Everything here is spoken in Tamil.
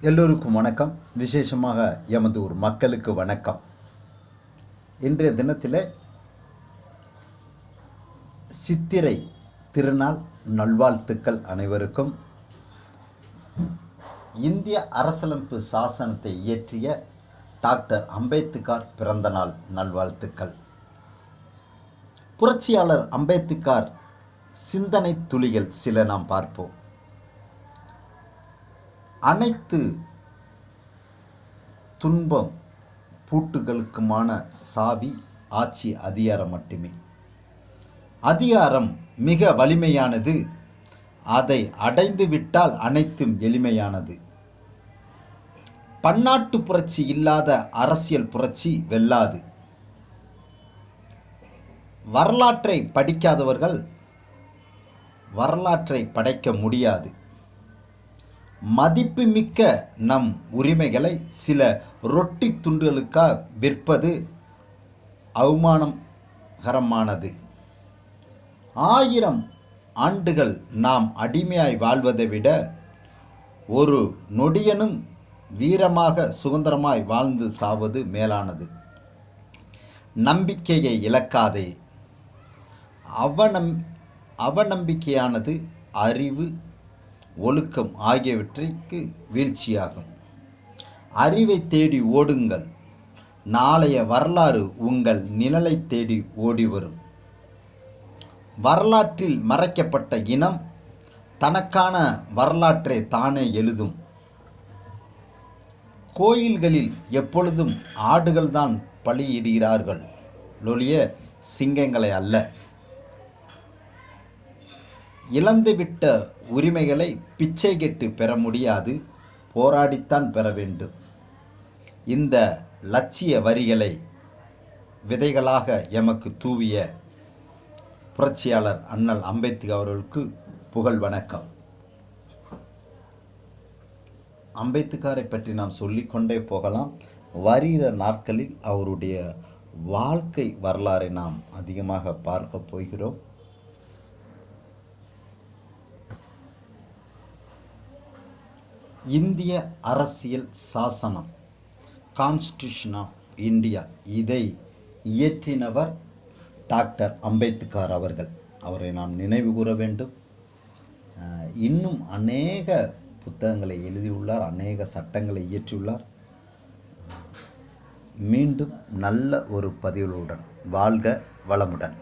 எல்லோருக்கும் வணக்கம். விசேஷமாக எமது ஊர் மக்களுக்கு வணக்கம். இன்றைய தினத்தில் சித்திரை திருநாள் நல்வாழ்த்துக்கள் அனைவருக்கும். இந்திய அரசலமைப்பு சாசனத்தை இயற்றிய டாக்டர் அம்பேத்கர் பிறந்தநாள் நல்வாழ்த்துக்கள். புரட்சியாளர் அம்பேத்கர் சிந்தனை துளிகள் சில நாம் பார்ப்போம். அனைத்து துன்பம் பூட்டுகளுக்குமான சாவி ஆட்சி அதிகாரம் மட்டுமே. அதிகாரம் மிக வலிமையானது. அதை அடைந்து விட்டால் அனைத்தும் எளிமையானது. பன்னாட்டு புரட்சி இல்லாத அரசியல் புரட்சி வெல்லாது. வரலாற்றை படிக்காதவர்கள் வரலாற்றை படைக்க முடியாது. மதிப்புமிக்க நம் உரிமைகளை சில ரொட்டி துண்டுகளுக்காக விற்பது அவமானகரமானது. ஆயிரம் ஆண்டுகள் நாம் அடிமையாய் வாழ்வதை விட ஒரு நொடியனும் வீரமாக சுதந்திரமாய் வாழ்ந்து சாவது மேலானது. நம்பிக்கையை இழக்காதே. அவநம் அவநம்பிக்கையானது அறிவு ஒழுக்கம் ஆகியவற்றிற்கு வீழ்ச்சியாகும். அறிவை தேடி ஓடுங்கள். நாளைய வரலாறு உங்கள் நிழலை தேடி ஓடி வரும் வரலாற்றில் மறைக்கப்பட்ட இனம் தனக்கான வரலாற்றை தானே எழுதும். கோயில்களில் எப்பொழுதும் ஆடுகள்தான் பலியிடுகிறார்கள். லொழிய சிங்கங்களை அல்ல. இழந்துவிட்ட உரிமைகளை பிச்சை கெட்டு பெற முடியாது. போராடித்தான் பெற வேண்டும். இந்த லட்சிய வரிகளை விதைகளாக எமக்கு தூவிய புரட்சியாளர் அண்ணல் அம்பேத்கர் அவர்களுக்கு புகழ் வணக்கம். அம்பேத்கரை பற்றி நாம் சொல்லிக்கொண்டே போகலாம். வருகிற நாட்களில் அவருடைய வாழ்க்கை வரலாறை நாம் அதிகமாக பார்க்க போகிறோம். இந்திய அரசியல் சாசனம் கான்ஸ்டியூஷன் ஆஃப் இந்தியா இதை இயற்றினவர் டாக்டர் அம்பேத்கர் அவர்கள். அவரை நாம் நினைவு கூற வேண்டும். இன்னும் அநேக புத்தகங்களை எழுதியுள்ளார் அநேக சட்டங்களை இயற்றியுள்ளார். மீண்டும் நல்ல ஒரு பதிவுகளுடன் வாழ்க வளமுடன்.